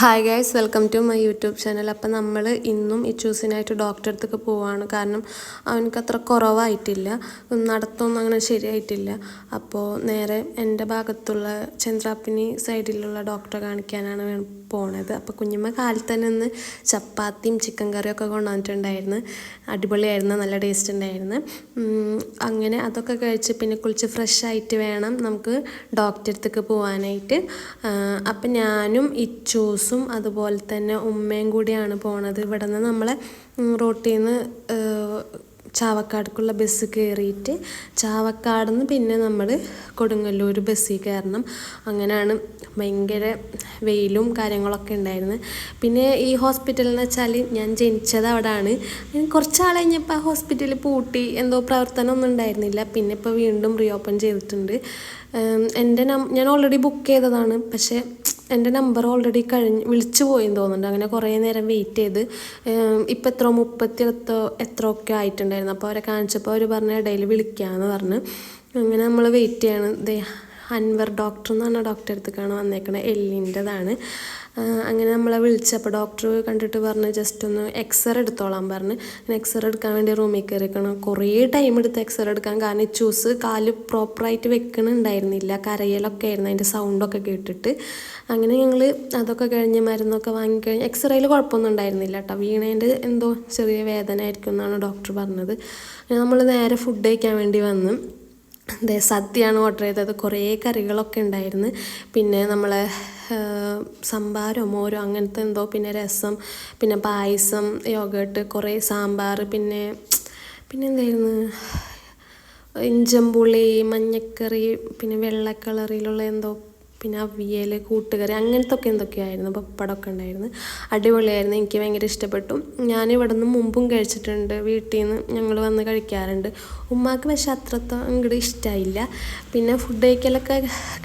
Hi guys welcome to my YouTube channel അപ്പം നമ്മൾ ഇന്നും ഇച്ചൂസിനായിട്ട് ഡോക്ടറെ അടുത്തേക്ക് പോവാണ്. കാരണം അവനക്ക് അത്ര കുറവായിട്ടില്ല. നടത്തൊന്നും അങ്ങനെ ശരിയായിട്ടില്ല. അപ്പോൾ നേരെ എന്റെ ഭാഗത്തുള്ള ചന്ദ്രാപ്പിനി സൈഡിലുള്ള ഡോക്ടറെ കാണിക്കാനാണ് പോണത്. അപ്പോൾ കുഞ്ഞമ്മ കാലത്ത് തന്നെ ഒന്ന് ചപ്പാത്തിയും ചിക്കൻ കറിയും ഒക്കെ കൊണ്ടുവന്നിട്ടുണ്ടായിരുന്നു. അടിപൊളിയായിരുന്നു നല്ല ടേസ്റ്റ് ഉണ്ടായിരുന്നു. അങ്ങനെ അതൊക്കെ കഴിച്ച് പിന്നെ കുളിച്ച് ഫ്രഷ് ആയിട്ട് വേണം നമുക്ക് ഡോക്ടറെ അടുത്തേക്ക് പോകാനായിട്ട് അപ്പം ഞാനും ഇച്ചൂസും അതുപോലെ തന്നെ ഉമ്മയും കൂടിയാണ് പോണത്. ഇവിടെ നിന്ന് നമ്മളെ റോട്ടിൽ നിന്ന് ചാവക്കാടേക്കുള്ള ബസ് കയറിയിട്ട് ചാവക്കാട് നിന്ന് പിന്നെ നമ്മൾ കൊടുങ്ങല്ലൂർ ബസ്സിൽ കയറണം അങ്ങനെയാണ് ഭയങ്കര വെയിലും കാര്യങ്ങളൊക്കെ ഉണ്ടായിരുന്നത് പിന്നെ ഈ ഹോസ്പിറ്റൽ എന്ന് വെച്ചാൽ ഞാൻ ജനിച്ചത് അവിടെയാണ് കുറച്ച് ആൾ കഴിഞ്ഞപ്പോൾ ആ ഹോസ്പിറ്റലിൽ പൂട്ടി എന്തോ പ്രവർത്തനം ഒന്നും ഉണ്ടായിരുന്നില്ല. പിന്നെ ഇപ്പോൾ വീണ്ടും റീഓപ്പൺ ചെയ്തിട്ടുണ്ട്. എന്റെ ഞാൻ ഓൾറെഡി ബുക്ക് ചെയ്തതാണ്. പക്ഷേ എന്റെ നമ്പർ ഓൾറെഡി കഴിഞ്ഞ് വിളിച്ചു പോയെന്ന് തോന്നുന്നുണ്ട്. അങ്ങനെ കുറേ നേരം വെയിറ്റ് ചെയ്ത് ഇപ്പം എത്ര മുപ്പത്തി എത്തോ എത്ര ഒക്കെ ആയിട്ടുണ്ടായിരുന്നു. അപ്പോൾ അവരെ കാണിച്ചപ്പോൾ അവർ പറഞ്ഞ ഇടയിൽ വിളിക്കാമെന്ന് പറഞ്ഞ്. അങ്ങനെ നമ്മൾ വെയിറ്റ് ചെയ്യാണ്. ദേ അൻവർ ഡോക്ടർ എന്ന് പറഞ്ഞ ഡോക്ടറെ അടുത്തേക്കാണ് വന്നേക്കണത് എല്ലിന്റെതാണ് അങ്ങനെ നമ്മളെ വിളിച്ചപ്പോൾ ഡോക്ടർ കണ്ടിട്ട് പറഞ്ഞ് ജസ്റ്റ് ഒന്ന് എക്സ്റേ എടുത്തോളാൻ പറഞ്ഞ്. അങ്ങനെ എക്സ്റേ എടുക്കാൻ വേണ്ടി റൂമിൽ കയറിക്കണം കുറേ ടൈം എടുത്ത് എക്സ്റേ എടുക്കാൻ. കാരണം ചൂസ് കാൽ പ്രോപ്പറായിട്ട് വെക്കണുണ്ടായിരുന്നില്ല കരയലൊക്കെ ആയിരുന്നു അതിന്റെ സൗണ്ടൊക്കെ കേട്ടിട്ട്. അങ്ങനെ ഞങ്ങൾ അതൊക്കെ കഴിഞ്ഞ് മരുന്നൊക്കെ വാങ്ങിക്കഴിഞ്ഞ് എക്സ്റേയിൽ കുഴപ്പമൊന്നും ഉണ്ടായിരുന്നില്ല കേട്ടോ. വീണേന്റെ എന്തോ ചെറിയ വേദന ആയിരിക്കും എന്നാണ് ഡോക്ടർ പറഞ്ഞത്. നമ്മൾ നേരെ ഫുഡ് കഴിക്കാൻ വേണ്ടി വന്ന്. അതെ സദ്യയാണ് ഓർഡർ ചെയ്തത്. കുറേ കറികളൊക്കെ ഉണ്ടായിരുന്നു. പിന്നെ നമ്മൾ സംഭാരോ മോരോ അങ്ങനത്തെ എന്തോ പിന്നെ രസം പിന്നെ പായസം യോഗട്ട് കുറേ സാമ്പാർ പിന്നെ പിന്നെ എന്തായിരുന്നു? ഇഞ്ചമ്പുളി മഞ്ഞക്കറി പിന്നെ വെള്ള കളറിലുള്ള എന്തോ പിന്നെ അവിയൽ കൂട്ടുകറി അങ്ങനത്തെ ഒക്കെ എന്തൊക്കെയായിരുന്നു? പപ്പടമൊക്കെ ഉണ്ടായിരുന്നു. അടിപൊളിയായിരുന്നു. എനിക്ക് ഭയങ്കര ഇഷ്ടപ്പെട്ടു. ഞാൻ ഇവിടെ നിന്ന് മുമ്പും കഴിച്ചിട്ടുണ്ട്. വീട്ടിൽ നിന്ന് ഞങ്ങൾ വന്ന് കഴിക്കാറുണ്ട്. ഉമ്മാക്ക് പക്ഷെ അത്രത്തോളം അങ്ങോട്ട് ഇഷ്ടമായില്ല പിന്നെ ഫുഡ് കഴിക്കലൊക്കെ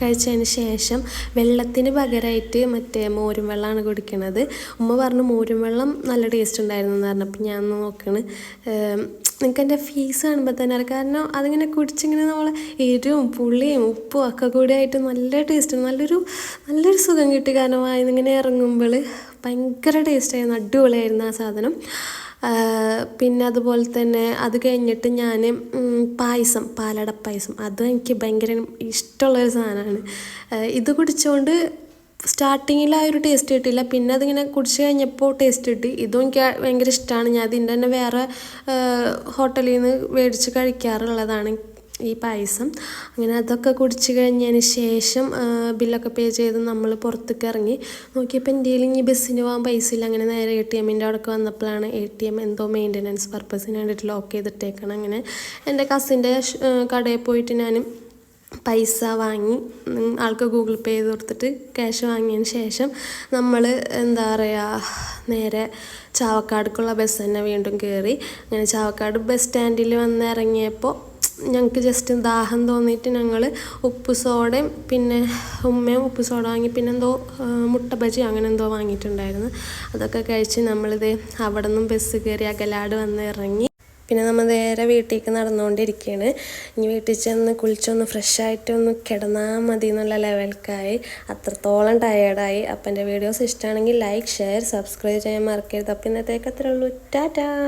കഴിച്ചതിന് ശേഷം വെള്ളത്തിന് പകരമായിട്ട് മറ്റേ മോരും വെള്ളമാണ് കുടിക്കണത്. ഉമ്മ പറഞ്ഞു മോരും വെള്ളം നല്ല ടേസ്റ്റ് ഉണ്ടായിരുന്നു എന്ന് പറഞ്ഞപ്പോൾ ഞാൻ നോക്കണ്. നിങ്ങൾക്ക് എന്റെ ഫീസ് കാണുമ്പോൾ തന്നെ അറിയാം. കാരണം അതിങ്ങനെ കുടിച്ചിങ്ങനെ നമ്മൾ എരിവും പുളിയും ഉപ്പും ഒക്കെ കൂടി ആയിട്ട് നല്ല ടേസ്റ്റ് നല്ലൊരു നല്ലൊരു സുഖം കിട്ടി. കാരണം വായിന്നിങ്ങനെ ഇറങ്ങുമ്പോൾ ഭയങ്കര ടേസ്റ്റായിരുന്നു അടിപൊളിയായിരുന്നു ആ സാധനം. പിന്നെ അതുപോലെ തന്നെ അത് കഴിഞ്ഞിട്ട് ഞാൻ പായസം പാലട പായസം. അതും എനിക്ക് ഭയങ്കര ഇഷ്ടമുള്ളൊരു സാധനമാണ്. ഇത് കുടിച്ചുകൊണ്ട് സ്റ്റാർട്ടിങ്ങിൽ ആ ഒരു ടേസ്റ്റ് കിട്ടിയില്ല. പിന്നെ അതിങ്ങനെ കുടിച്ച് കഴിഞ്ഞപ്പോൾ ടേസ്റ്റ് കിട്ടി. ഇതും എനിക്ക് ഭയങ്കര ഇഷ്ടമാണ് ഞാൻ അതിന്റെ തന്നെ വേറെ ഹോട്ടലിൽ നിന്ന് മേടിച്ച് കഴിക്കാറുള്ളതാണ് ഈ പായസം. അങ്ങനെ അതൊക്കെ കുടിച്ച് കഴിഞ്ഞതിന് ശേഷം ബില്ലൊക്കെ പേ ചെയ്ത് നമ്മൾ പുറത്തേക്ക് ഇറങ്ങി. നോക്കിയപ്പോൾ എന്റെ ഇനി ബസ്സിന് പോകാൻ പൈസ ഇല്ല. അങ്ങനെ നേരെ എ ടി എമ്മിന്റെ അവിടേക്ക് വന്നപ്പോഴാണ് എ ടി എം എന്തോ മെയിന്റനൻസ് പർപ്പസിന് വേണ്ടിയിട്ട് ലോക്ക് ചെയ്തിട്ടേക്കണം. അങ്ങനെ എന്റെ കസിന്റെ കടയിൽ പോയിട്ട് ഞാൻ പൈസ വാങ്ങി ആൾക്ക് ഗൂഗിൾ പേ ചെയ്ത് കൊടുത്തിട്ട് ക്യാഷ് വാങ്ങിയതിന് ശേഷം നമ്മൾ എന്താ പറയുക നേരെ ചാവക്കാടേക്കുള്ള ബസ് തന്നെ വീണ്ടും കയറി അങ്ങനെ ചാവക്കാട് ബസ് സ്റ്റാൻഡിൽ വന്ന് ഇറങ്ങിയപ്പോൾ ഞങ്ങൾക്ക് ജസ്റ്റ് ദാഹം തോന്നിയിട്ട് ഞങ്ങൾ ഉപ്പ് സോഡയും പിന്നെ ഉമ്മയും ഉപ്പ് സോഡ വാങ്ങി പിന്നെ എന്തോ മുട്ട ബജി അങ്ങനെ എന്തോ വാങ്ങിയിട്ടുണ്ടായിരുന്നു. അതൊക്കെ കഴിച്ച് നമ്മളിത് അവിടെ നിന്നും ബസ് കയറി അകലാട് വന്ന് ഇറങ്ങി പിന്നെ നമ്മൾ നേരെ വീട്ടിലേക്ക് നടന്നുകൊണ്ടിരിക്കുകയാണ്. ഇനി വീട്ടിൽ ചെന്ന് കുളിച്ചൊന്ന് ഫ്രഷ് ആയിട്ട് ഒന്ന് കിടന്നാൽ മതി എന്നുള്ള ലെവൽക്കായി. അത്രത്തോളം ടയേർഡായി അപ്പം എന്റെ വീഡിയോസ് ഇഷ്ടമാണെങ്കിൽ ലൈക്ക് ഷെയർ സബ്സ്ക്രൈബ് ചെയ്യാൻ മറക്കരുത്. അപ്പം ഇന്നത്തേക്ക് അത്രേ ഉള്ളൂ. ടാറ്റാ.